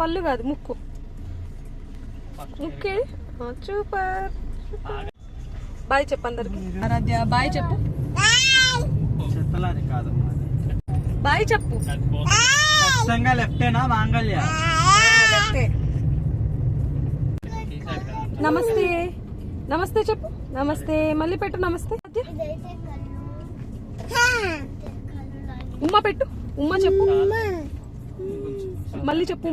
పళ్ళు కాదు ముక్కు. ముక్కే? సూపర్ బాయ్ చెప్పు అందరికి. బాయ్ చెప్పు. బాయ్ చెప్పు. ఖచ్చితంగా లెఫ్టేనా మాంగళ్య? నమస్తే. నమస్తే చెప్పు. నమస్తే. మళ్ళీ పెట్టు నమస్తే. ఉమ్మ పెట్టు. ఉమ్మ చెప్పు. మళ్ళీ చెప్పు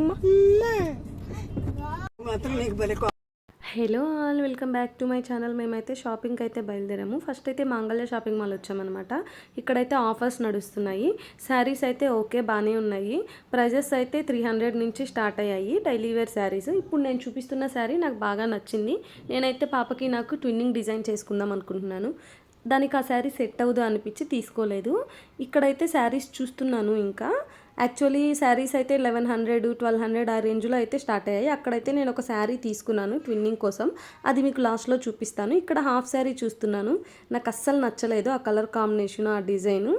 hello all welcome back to my channel. మేమైతే షాపింగ్కి అయితే బయలుదేరాము. ఫస్ట్ అయితే మాంగళ్య షాపింగ్ మాల్ వచ్చామన్నమాట. ఇక్కడైతే ఆఫర్స్ నడుస్తున్నాయి. శారీస్ అయితే ఓకే బాగానే ఉన్నాయి. ప్రైజెస్ అయితే త్రీ హండ్రెడ్ నుంచి స్టార్ట్ అయ్యాయి. Daily wear saris. ఇప్పుడు నేను చూపిస్తున్న శారీ నాకు బాగా నచ్చింది. నేనైతే పాపకి నాకు ట్విన్నింగ్ డిజైన్ చేసుకుందాం అనుకుంటున్నాను. దానికి ఆ శారీ సెట్ అవ్వదు అనిపించి తీసుకోలేదు. ఇక్కడైతే శారీస్ చూస్తున్నాను ఇంకా. యాక్చువల్లీ శారీస్ అయితే లెవెన్ హండ్రెడ్ ట్వెల్వ్ హండ్రెడ్ ఆ రేంజ్లో అయితే స్టార్ట్ అయ్యాయి. అక్కడైతే నేను ఒక శారీ తీసుకున్నాను ట్విన్నింగ్ కోసం. అది మీకు లాస్ట్లో చూపిస్తాను. ఇక్కడ హాఫ్ శారీ చూస్తున్నాను. నాకు అస్సలు నచ్చలేదు ఆ కలర్ కాంబినేషన్ ఆ డిజైను.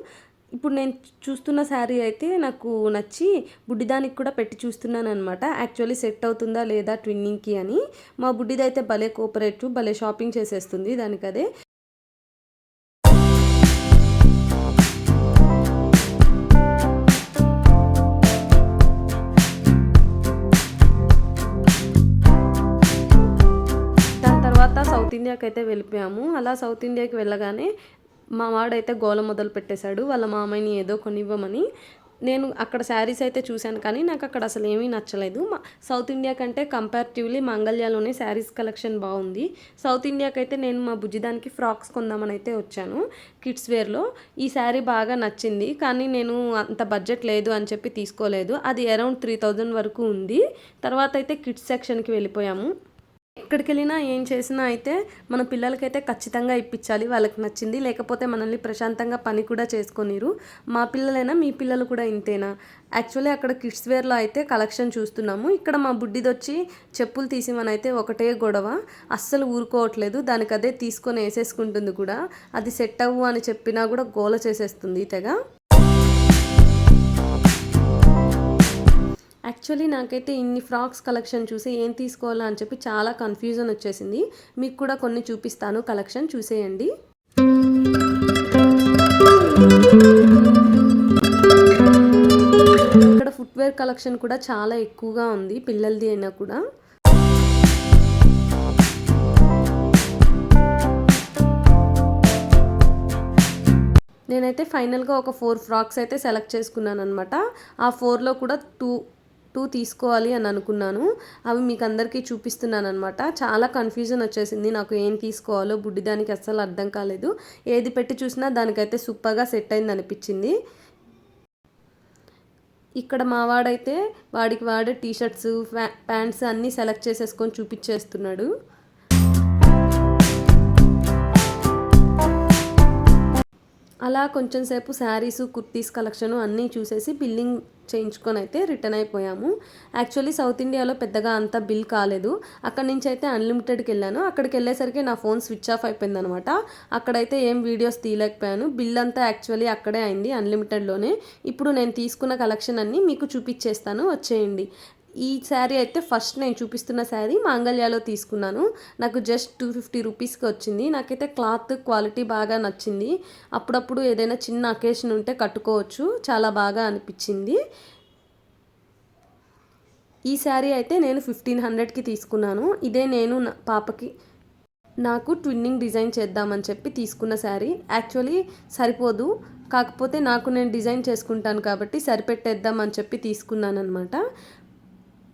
ఇప్పుడు నేను చూస్తున్న శారీ అయితే నాకు నచ్చి బుడ్డిదానికి కూడా పెట్టి చూస్తున్నాను అనమాట యాక్చువల్లీ సెట్ అవుతుందా లేదా ట్విన్నింగ్కి అని. మా బుడ్డిదైతే భలే కోఆపరేటివ్ భలే షాపింగ్ చేసేస్తుంది దానికి అదే ఇండియాకి అయితే వెళ్ళిపోయాము. అలా సౌత్ ఇండియాకి వెళ్ళగానే మా వాడైతే గోల మొదలు పెట్టేశాడు. వాళ్ళ మామయ్యని ఏదో కొనివ్వమని. నేను అక్కడ శారీస్ అయితే చూశాను కానీ నాకు అక్కడ అసలు ఏమీ నచ్చలేదు. మా సౌత్ ఇండియా కంటే కంపారిటివ్లీ మంగళ్యాలోనే శారీస్ కలెక్షన్ బాగుంది. సౌత్ ఇండియాకి అయితే నేను మా బుజ్జిదానికి ఫ్రాక్స్ కొందామని అయితే వచ్చాను కిడ్స్ వేర్లో. ఈ శారీ బాగా నచ్చింది కానీ నేను అంత బడ్జెట్ లేదు అని చెప్పి తీసుకోలేదు. అది అరౌండ్ త్రీ థౌజండ్ వరకు ఉంది. తర్వాత అయితే కిడ్స్ సెక్షన్కి వెళ్ళిపోయాము. ఎక్కడికి వెళ్ళినా ఏం చేసినా అయితే మన పిల్లలకైతే ఖచ్చితంగా ఇప్పించాలి. వాళ్ళకి నచ్చింది. లేకపోతే మనల్ని ప్రశాంతంగా పని కూడా చేసుకొనిరు. మా పిల్లలైనా మీ పిల్లలు కూడా ఇంతేనా? యాక్చువల్లీ అక్కడ కిడ్స్ వేర్లో అయితే కలెక్షన్ చూస్తున్నాము. ఇక్కడ మా బుడ్డిది వచ్చి చెప్పులు తీసిమని అయితే ఒకటే గొడవ. అస్సలు ఊరుకోవట్లేదు. దానికి అదే తీసుకొని వేసేసుకుంటుంది కూడా. అది సెట్ అవ్వు అని చెప్పినా కూడా గోల చేసేస్తుంది తెగ. యాక్చువల్లీ నాకైతే ఇన్ని ఫ్రాక్స్ కలెక్షన్ చూసి ఏం తీసుకోవాలా అని చెప్పి చాలా కన్ఫ్యూజన్ వచ్చేసింది. మీకు కూడా కొన్ని చూపిస్తాను కలెక్షన్ చూసేయండి. ఇక్కడ ఫుట్వేర్ కలెక్షన్ కూడా చాలా ఎక్కువగా ఉంది పిల్లలది అయినా కూడా. నేనైతే ఫైనల్గా ఒక ఫోర్ ఫ్రాక్స్ అయితే సెలెక్ట్ చేసుకున్నాను అనమాట ఆ ఫోర్లో కూడా టూ టూ తీసుకోవాలి అని అనుకున్నాను. అవి మీకు అందరికీ చూపిస్తున్నాను అనమాట చాలా కన్ఫ్యూజన్ వచ్చేసింది. నాకు ఏం తీసుకోవాలో బుడ్డిదానికి అస్సలు అర్థం కాలేదు. ఏది పెట్టి చూసినా దానికైతే సూపర్గా సెట్ అయింది అనిపించింది. ఇక్కడ మా వాడైతే వాడికి వాడే టీషర్ట్స్ ఫ్యా ప్యాంట్స్ అన్నీ సెలెక్ట్ చేసేసుకొని చూపించేస్తున్నాడు. అలా కొంచెం సేపు శారీస్ కుర్తీస్ కలెక్షన్ అన్నీ చూసేసి బిల్లింగ్ చేయించుకొని అయితే రిటర్న్ అయిపోయాము. యాక్చువల్లీ సౌత్ ఇండియాలో పెద్దగా అంత బిల్ కాలేదు. అక్కడి నుంచి అయితే అన్లిమిటెడ్కి వెళ్ళాను. అక్కడికి వెళ్ళేసరికి నా ఫోన్ స్విచ్ ఆఫ్ అయిపోయింది అనమాట అక్కడైతే ఏం వీడియోస్ తీయలేకపోయాను. బిల్ అంతా యాక్చువల్లీ అక్కడే అయింది అన్లిమిటెడ్లోనే ఇప్పుడు నేను తీసుకున్న కలెక్షన్ అన్నీ మీకు చూపించేస్తాను. వచ్చేయండి. ఈ శారీ అయితే ఫస్ట్ నేను చూపిస్తున్న శారీ మాంగళ్యాలో తీసుకున్నాను. నాకు జస్ట్ టూ ఫిఫ్టీ రూపీస్కి వచ్చింది. నాకైతే క్లాత్ క్వాలిటీ బాగా నచ్చింది. అప్పుడప్పుడు ఏదైనా చిన్న అకేషన్ ఉంటే కట్టుకోవచ్చు. చాలా బాగా అనిపించింది. ఈ శారీ అయితే నేను ఫిఫ్టీన్ హండ్రెడ్కి తీసుకున్నాను. ఇదే నేను నా పాపకి నాకు ట్విన్నింగ్ డిజైన్ చేద్దామని చెప్పి తీసుకున్న శారీ. యాక్చువల్లీ సరిపోదు. కాకపోతే నాకు నేను డిజైన్ చేసుకుంటాను కాబట్టి సరిపెట్టేద్దాం అని చెప్పి తీసుకున్నాను అనమాట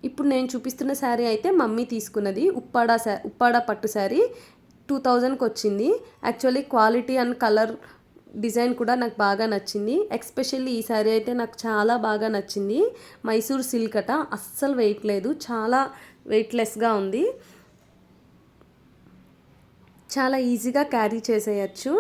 ఇప్పుడు నేను చూపిస్తున్న శారీ అయితే మమ్మీ తీసుకున్నది. ఉప్పాడ శా ఉప్పాడ పట్టు శారీ. టూ థౌజండ్కి వచ్చింది. Actually quality and colour design కూడా నాకు బాగా నచ్చింది. ఎక్స్పెషల్లీ ఈ శారీ అయితే నాకు చాలా బాగా నచ్చింది. మైసూర్ సిల్క్ అట. అస్సలు వెయిట్ లేదు. చాలా వెయిట్లెస్గా ఉంది. చాలా ఈజీగా క్యారీ చేసేయచ్చు.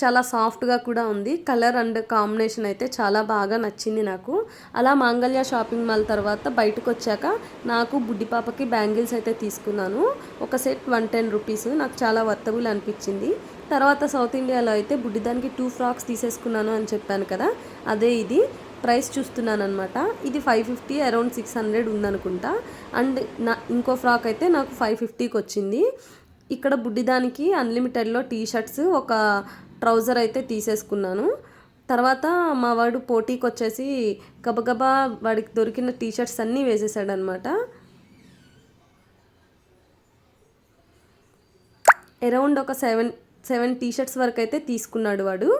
చాలా సాఫ్ట్గా కూడా ఉంది. కలర్ అండ్ కాంబినేషన్ అయితే చాలా బాగా నచ్చింది నాకు. అలా మాంగళ్య షాపింగ్ మాల్ తర్వాత బయటకు వచ్చాక నాకు బుడ్డి పాపకి బ్యాంగిల్స్ అయితే తీసుకున్నాను. ఒక సెట్ వన్ టెన్ రూపీస్. నాకు చాలా వర్తబుల్ అనిపించింది. తర్వాత సౌత్ ఇండియాలో అయితే బుడ్డిదానికి టూ ఫ్రాక్స్ తీసేసుకున్నాను అని చెప్పాను కదా అదే ఇది. ప్రైస్ చూస్తున్నాను అనమాట ఇది five fifty around six hundred ఉందనుకుంటా. And నా ఇంకో ఫ్రాక్ అయితే నాకు ఫైవ్ ఫిఫ్టీకి వచ్చింది. ఇక్కడ బుడ్డిదానికి అన్లిమిటెడ్లో టీ షర్ట్స్ ఒక ట్రౌజర్ అయితే తీసేసుకున్నాను. తర్వాత మా వాడు పోటీకి వచ్చేసి గబగబా వాడికి దొరికిన టీషర్ట్స్ అన్నీ వేసేసాడనమాట అరౌండ్ ఒక సెవెన్ సెవెన్ టీ షర్ట్స్ వరకు అయితే తీసుకున్నాడు వాడు.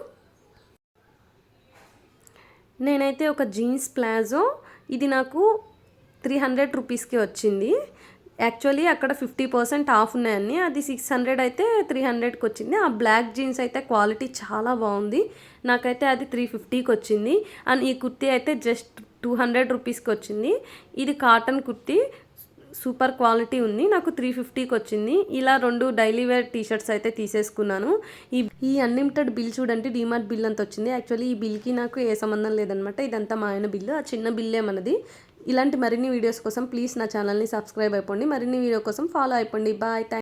నేనైతే ఒక జీన్స్ ప్లాజో ఇది నాకు త్రీ హండ్రెడ్ రూపీస్కి వచ్చింది. యాక్చువల్లీ అక్కడ ఫిఫ్టీ పర్సెంట్ ఆఫ్ ఉన్నాయని అది సిక్స్ హండ్రెడ్ అయితే త్రీ హండ్రెడ్కి వచ్చింది. ఆ బ్లాక్ జీన్స్ అయితే క్వాలిటీ చాలా బాగుంది. నాకైతే అది త్రీ ఫిఫ్టీకి వచ్చింది. అండ్ ఈ కుర్తీ అయితే జస్ట్ టూ హండ్రెడ్ రూపీస్కి వచ్చింది. ఇది కాటన్ కుర్తీ. సూపర్ క్వాలిటీ ఉంది. నాకు త్రీ ఫిఫ్టీకి వచ్చింది. ఇలా రెండు డైలీ వేర్ టీషర్ట్స్ అయితే తీసేసుకున్నాను. ఈ ఈ అన్లిమిటెడ్ బిల్ చూడండి. డిమార్ట్ బిల్ అంత వచ్చింది. యాక్చువల్లీ ఈ బిల్కి నాకు ఏ సంబంధం లేదనమాట. ఇదంతా మా ఆయన బిల్లు. ఆ చిన్న బిల్లే మనది. ఇలాంటి మరిన్ని వీడియోస్ కోసం ప్లీజ్ నా ఛానల్ని సబ్స్క్రైబ్ అయిపోండి. మరిన్ని వీడియో కోసం ఫాలో అయిపోండి. Bye thank